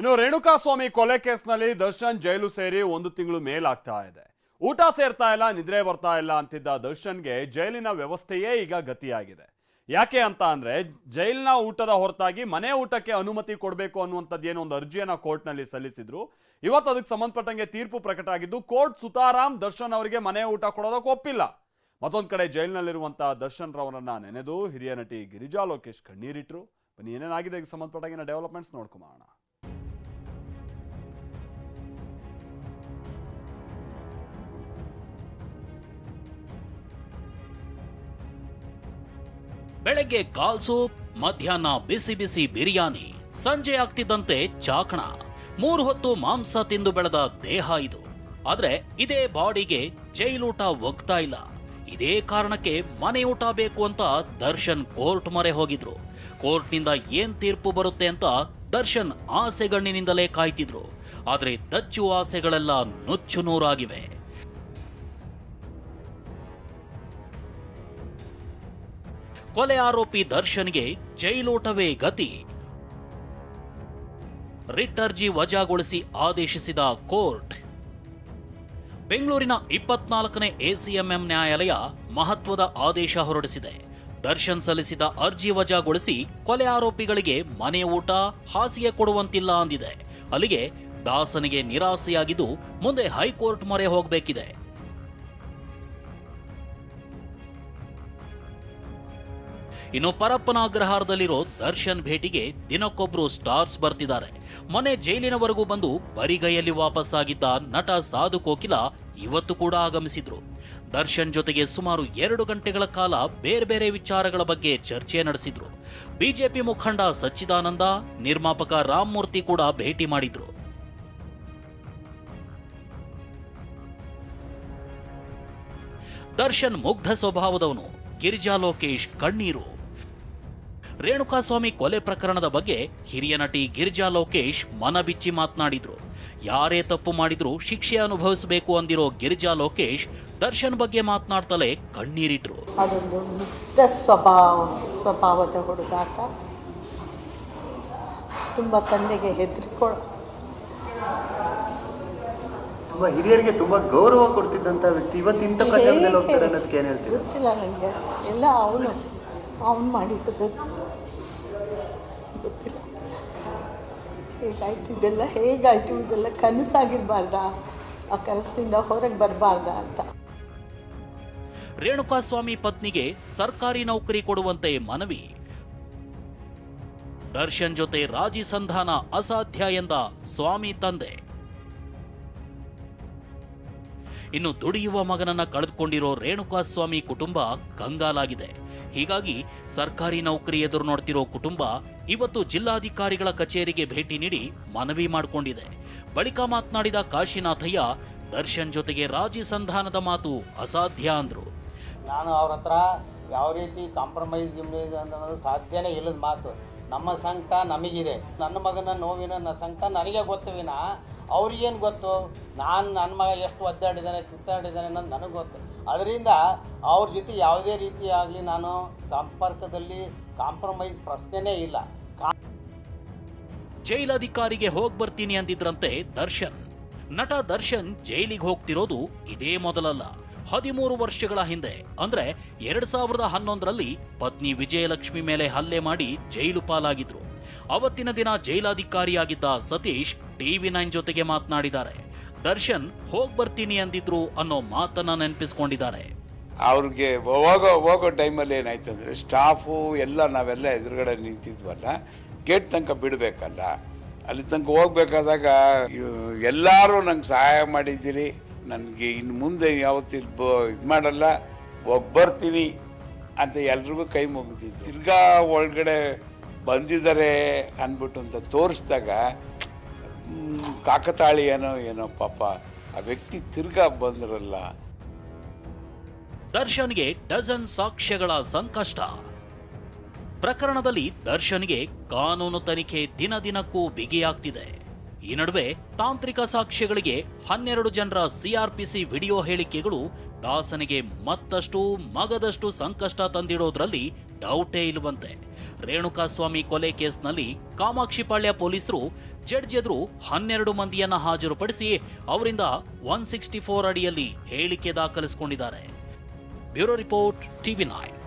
ಇನ್ನು ರೇಣುಕಾಸ್ವಾಮಿ ಕೊಲೆ ಕೇಸ್ನಲ್ಲಿ ದರ್ಶನ್ ಜೈಲು ಸೇರಿ ಒಂದು ತಿಂಗಳು ಮೇಲಾಗ್ತಾ ಇದೆ. ಊಟ ಸೇರ್ತಾ ಇಲ್ಲ, ನಿದ್ರೆ ಬರ್ತಾ ಇಲ್ಲ ಅಂತಿದ್ದ ದರ್ಶನ್ಗೆ ಜೈಲಿನ ವ್ಯವಸ್ಥೆಯೇ ಈಗ ಗತಿಯಾಗಿದೆ. ಯಾಕೆ ಅಂತ ಅಂದ್ರೆ ಜೈಲಿನ ಊಟದ ಹೊರತಾಗಿ ಮನೆ ಊಟಕ್ಕೆ ಅನುಮತಿ ಕೊಡಬೇಕು ಅನ್ನುವಂಥದ್ದು ಏನೋ ಒಂದು ಅರ್ಜಿಯನ್ನ ಕೋರ್ಟ್ನಲ್ಲಿ ಸಲ್ಲಿಸಿದ್ರು. ಇವತ್ತು ಅದಕ್ಕೆ ಸಂಬಂಧಪಟ್ಟಂಗೆ ತೀರ್ಪು ಪ್ರಕಟ ಆಗಿದ್ದು, ಕೋರ್ಟ್ ಸುತಾರಾಮ್ ದರ್ಶನ್ ಅವರಿಗೆ ಮನೆ ಊಟ ಕೊಡೋದಕ್ಕೆ ಒಪ್ಪಿಲ್ಲ. ಮತ್ತೊಂದ್ ಕಡೆ ಜೈಲಿನಲ್ಲಿರುವಂತಹ ದರ್ಶನ್ ರವರನ್ನ ನೆನೆದು ಹಿರಿಯ ನಟಿ ಗಿರಿಜಾ ಲೋಕೇಶ್ ಕಣ್ಣೀರಿಟ್ರು. ಬನ್ನಿ ಏನೇನಾಗಿದೆ ಸಂಬಂಧಪಟ್ಟಾಗಿನ ಡೆವಲಪ್ಮೆಂಟ್ಸ್ ನೋಡ್ಕೊಂಬೋಣ ಬೆಳಗ್ಗೆ ಕಾಲ್ ಸೂಪ್, ಮಧ್ಯಾಹ್ನ ಬಿಸಿ ಬಿಸಿ ಬಿರಿಯಾನಿ, ಸಂಜೆ ಆಗ್ತಿದ್ದಂತೆ ಚಾಕಣ. ಮೂರು ಹೊತ್ತು ಮಾಂಸ ತಿಂದು ಬೆಳೆದ ದೇಹ ಇದು. ಆದ್ರೆ ಇದೇ ಬಾಡಿಗೆ ಜೈಲೂಟ ಒಗ್ತಾ ಇಲ್ಲ. ಇದೇ ಕಾರಣಕ್ಕೆ ಮನೆ ಊಟ ಬೇಕು ಅಂತ ದರ್ಶನ್ ಕೋರ್ಟ್ ಮೊರೆ ಹೋಗಿದ್ರು. ಕೋರ್ಟ್ನಿಂದ ಏನ್ ತೀರ್ಪು ಬರುತ್ತೆ ಅಂತ ದರ್ಶನ್ ಆಸೆಗಣ್ಣಿನಿಂದಲೇ ಕಾಯ್ತಿದ್ರು. ಆದ್ರೆ ದಚ್ಚು ಆಸೆಗಳೆಲ್ಲ ನುಚ್ಚು ನೂರಾಗಿವೆ. ಕೊಲೆ ಆರೋಪಿ ದರ್ಶನ್ಗೆ ಜೈಲೋಟವೇ ಗತಿ. ರಿಟ್ ಅರ್ಜಿ ವಜಾಗೊಳಿಸಿ ಆದೇಶಿಸಿದ ಕೋರ್ಟ್. ಬೆಂಗಳೂರಿನ ಇಪ್ಪತ್ನಾಲ್ಕನೇ ಎಸಿಎಂಎಂ ನ್ಯಾಯಾಲಯ ಮಹತ್ವದ ಆದೇಶ ಹೊರಡಿಸಿದೆ. ದರ್ಶನ್ ಸಲ್ಲಿಸಿದ ಅರ್ಜಿ ವಜಾಗೊಳಿಸಿ ಕೊಲೆ ಆರೋಪಿಗಳಿಗೆ ಮನೆ ಊಟ, ಹಾಸಿಗೆ ಕೊಡುವಂತಿಲ್ಲ ಅಂದಿದೆ. ಅಲ್ಲಿಗೆ ದಾಸನಿಗೆ ನಿರಾಸೆಯಾಗಿದ್ದು ಮುಂದೆ ಹೈಕೋರ್ಟ್ ಮೊರೆ ಹೋಗಬೇಕಿದೆ. ಇನ್ನು ಪರಪ್ಪನ ಅಗ್ರಹಾರದಲ್ಲಿರೋ ದರ್ಶನ್ ಭೇಟಿಗೆ ದಿನಕ್ಕೊಬ್ರು ಸ್ಟಾರ್ಸ್ ಬರ್ತಿದ್ದಾರೆ. ಮೊನ್ನೆ ಜೈಲಿನವರೆಗೂ ಬಂದು ಬರಿಗೈಯಲ್ಲಿ ವಾಪಸ್ಸಾಗಿದ್ದ ನಟ ಸಾಧು ಕೋಕಿಲ ಇವತ್ತು ಕೂಡ ಆಗಮಿಸಿದ್ರು. ದರ್ಶನ್ ಜೊತೆಗೆ ಸುಮಾರು ಎರಡು ಗಂಟೆಗಳ ಕಾಲ ಬೇರೆ ಬೇರೆ ವಿಚಾರಗಳ ಬಗ್ಗೆ ಚರ್ಚೆ ನಡೆಸಿದ್ರು. ಬಿಜೆಪಿ ಮುಖಂಡ ಸಚ್ಚಿದಾನಂದ, ನಿರ್ಮಾಪಕ ರಾಮಮೂರ್ತಿ ಕೂಡ ಭೇಟಿ ಮಾಡಿದ್ರು. ದರ್ಶನ್ ಮುಗ್ಧ ಸ್ವಭಾವದವನು ಗಿರಿಜಾ ಲೋಕೇಶ್ ಕಣ್ಣೀರು. ರೇಣುಕಾಸ್ವಾಮಿ ಕೊಲೆ ಪ್ರಕರಣದ ಬಗ್ಗೆ ಹಿರಿಯ ನಟಿ ಗಿರಿಜಾ ಲೋಕೇಶ್ ಮನಬಿಚ್ಚಿ ಮಾತನಾಡಿದ್ರು. ಯಾರೇ ತಪ್ಪು ಮಾಡಿದ್ರೂ ಶಿಕ್ಷೆ ಅನುಭವಿಸಬೇಕು ಅಂದಿರೋ ಗಿರಿಜಾ ಲೋಕೇಶ್ ದರ್ಶನ್ ಬಗ್ಗೆ ಮಾತನಾಡ್ತಲೇ ಕಣ್ಣೀರಿಟ್ರು. ಅದೊಂದು ಮುಕ್ತ ಸ್ವಭಾವ ಸ್ವಭಾವದ ಹುಡುಗಾಟ. ತುಂಬ ತಂದೆಗೆ ಹೆದರ್ಕೊಳ್ಳೋ ತುಂಬಾ ಹಿರಿಯರಿಗೆ ತುಂಬಾ ಗೌರವ ಕೊಡ್ತಿದ್ದಂತ ವ್ಯಕ್ತಿ ಇವತ್ತಿಂತ ಪ್ರಕರಣದಲ್ಲಿ ಹೋಗ್ತಾರೆ ಅನ್ನೋದಕ್ಕೆ ಏನ್ ಹೇಳ್ತೀರಾ? ಗೊತ್ತಿಲ್ಲ ನನಗೆ. ಎಲ್ಲ ಅವನು. ಅವನು ಮಾಡಿದ್ದು ಹೇಗಾಯ್ತು ಇದೆಲ್ಲ? ಹೇಗಾಯ್ತು? ಇದೆಲ್ಲ ಕನಸಾಗಿರ್ಬಾರ್ದ? ಆ ಕನಸಿನಿಂದ ಹೊರಗೆ ಬರಬಾರ್ದ ಅಂತ. ರೇಣುಕಾಸ್ವಾಮಿ ಪತ್ನಿಗೆ ಸರ್ಕಾರಿ ನೌಕರಿ ಕೊಡುವಂತೆ ಮನವಿ. ದರ್ಶನ್ ಜೊತೆ ರಾಜಿ ಸಂಧಾನ ಅಸಾಧ್ಯ ಎಂದ ಸ್ವಾಮಿ ತಂದೆ. ಇನ್ನು ದುಡಿಯುವ ಮಗನನ್ನ ಕಳೆದುಕೊಂಡಿರೋ ರೇಣುಕಾಸ್ವಾಮಿ ಕುಟುಂಬ ಕಂಗಾಲಾಗಿದೆ. ಹೀಗಾಗಿ ಸರ್ಕಾರಿ ನೌಕರಿ ಎದುರು ನೋಡ್ತಿರೋ ಕುಟುಂಬ ಇವತ್ತು ಜಿಲ್ಲಾಧಿಕಾರಿಗಳ ಕಚೇರಿಗೆ ಭೇಟಿ ನೀಡಿ ಮನವಿ ಮಾಡಿಕೊಂಡಿದೆ. ಬಳಿಕ ಮಾತನಾಡಿದ ಕಾಶಿನಾಥಯ್ಯ, ದರ್ಶನ್ ಜೊತೆಗೆ ರಾಜಿ ಸಂಧಾನದ ಮಾತು ಅಸಾಧ್ಯ ಅಂದ್ರು. ನಾನು ಅವ್ರ ಹತ್ರ ಯಾವ ರೀತಿ ಕಾಂಪ್ರಮೈಸ್ ಗಿಮೈಸ್ ಅನ್ನೋದು ಸಾಧ್ಯನೇ ಇಲ್ಲದ ಮಾತು. ನಮ್ಮ ಸಂಕಟ ನಮಗಿದೆ. ನನ್ನ ಮಗನ ನೋವಿನ ಸಂಕ ನನಗೆ ಗೊತ್ತು ವಿನ, ಅವ್ರಿಗೇನು ಗೊತ್ತು? ನಾನು ನನ್ನ ಮಗ ಎಷ್ಟು ಒದ್ದಾಡಿದ್ದಾನೆ ಕಿತ್ತಾಡಿದ್ದಾನೆ ಅನ್ನೋದು ನನಗೆ ಗೊತ್ತು. ಅದರಿಂದ ಅವ್ರ ಜೊತೆ ಯಾವುದೇ ರೀತಿಯಾಗಲಿ ನಾನು ಸಂಪರ್ಕದಲ್ಲಿ ಕಾಂಪ್ರಮೈಸ್ ಪ್ರಶ್ನೆನೇ ಇಲ್ಲ. ಜೈಲಧಿಕಾರಿಗೆ ಹೋಗಿ ಬರ್ತೀನಿ ಅಂದಿದ್ರಂತೆ ದರ್ಶನ್. ನಟ ದರ್ಶನ್ ಜೈಲಿಗೆ ಹೋಗ್ತಿರೋದು ಇದೇ ಮೊದಲಲ್ಲ. ಹದಿಮೂರು ವರ್ಷಗಳ ಹಿಂದೆ, ಅಂದ್ರೆ ಎರಡ್ ಸಾವಿರದ ಹನ್ನೊಂದರಲ್ಲಿ ಪತ್ನಿ ವಿಜಯಲಕ್ಷ್ಮಿ ಮೇಲೆ ಹಲ್ಲೆ ಮಾಡಿ ಜೈಲು ಪಾಲಾಗಿದ್ರು. ಅವತ್ತಿನ ದಿನ ಜೈಲಾಧಿಕಾರಿಯಾಗಿದ್ದ ಸತೀಶ್ ಟಿವಿ ನೈನ್ ಜೊತೆಗೆ ಮಾತನಾಡಿದ್ದಾರೆ. ದರ್ಶನ್ ಹೋಗ್ ಬರ್ತೀನಿ ಅಂದಿದ್ರು ಅನ್ನೋ ಮಾತನ್ನ ನೆನಪಿಸ್ಕೊಂಡಿದ್ದಾರೆ. ಅವ್ರಿಗೆ ಹೋಗೋ ಹೋಗೋ ಟೈಮಲ್ಲಿ ಏನಾಯ್ತು ಅಂದರೆ ಸ್ಟಾಫು ಎಲ್ಲ ನಾವೆಲ್ಲ ಎದುರುಗಡೆ ನಿಂತಿದ್ವಲ್ಲ, ಗೇಟ್ ತನಕ ಬಿಡಬೇಕಲ್ಲ. ಅಲ್ಲಿ ತನಕ ಹೋಗ್ಬೇಕಾದಾಗ ಎಲ್ಲರೂ ನಂಗೆ ಸಹಾಯ ಮಾಡಿದ್ದೀರಿ, ನನಗೆ ಇನ್ನು ಮುಂದೆ ಯಾವತ್ತು ಇದು ಮಾಡಲ್ಲ, ಹೋಗಿ ಬರ್ತೀನಿ ಅಂತ ಎಲ್ರಿಗೂ ಕೈ ಮುಗಿದಿದ್ದು ತಿರ್ಗಾ ಒಳಗಡೆ ಬಂದಿದ್ದಾರೆ ಅಂದ್ಬಿಟ್ಟು ಅಂತ ತೋರಿಸ್ದಾಗ ಕಾಕತಾಳಿ ಏನೋ ಪಾಪ. ಆ ವ್ಯಕ್ತಿ ತಿರ್ಗಾ ಬಂದ್ರಲ್ಲ. ದರ್ಶನ್ಗೆ ಡಜನ್ ಸಾಕ್ಷ್ಯಗಳ ಸಂಕಷ್ಟ. ಪ್ರಕರಣದಲ್ಲಿ ದರ್ಶನ್ಗೆ ಕಾನೂನು ತನಿಖೆ ದಿನ ದಿನಕ್ಕೂ ಬಿಗಿಯಾಗ್ತಿದೆ. ಈ ನಡುವೆ ತಾಂತ್ರಿಕ ಸಾಕ್ಷ್ಯಗಳಿಗೆ ಹನ್ನೆರಡು ಜನರ ಸಿಆರ್ಪಿಸಿ ವಿಡಿಯೋ ಹೇಳಿಕೆಗಳು ದಾಸನಿಗೆ ಮತ್ತಷ್ಟು ಮಗದಷ್ಟು ಸಂಕಷ್ಟ ತಂದಿಡೋದ್ರಲ್ಲಿ ಡೌಟೇ ಇಲ್ವಂತೆ ರೇಣುಕಾಸ್ವಾಮಿ ಕೊಲೆ ಕೇಸ್ನಲ್ಲಿ ಕಾಮಾಕ್ಷಿಪಾಳ್ಯ ಪೊಲೀಸರು ಜಡ್ಜ್ ಎದುರು ಹನ್ನೆರಡು ಮಂದಿಯನ್ನ ಹಾಜರುಪಡಿಸಿ ಅವರಿಂದ ಒನ್ ಸಿಕ್ಸ್ಟಿ ಫೋರ್ ಅಡಿಯಲ್ಲಿ ಹೇಳಿಕೆ ದಾಖಲಿಸಿಕೊಂಡಿದ್ದಾರೆ. Bureau report TV nine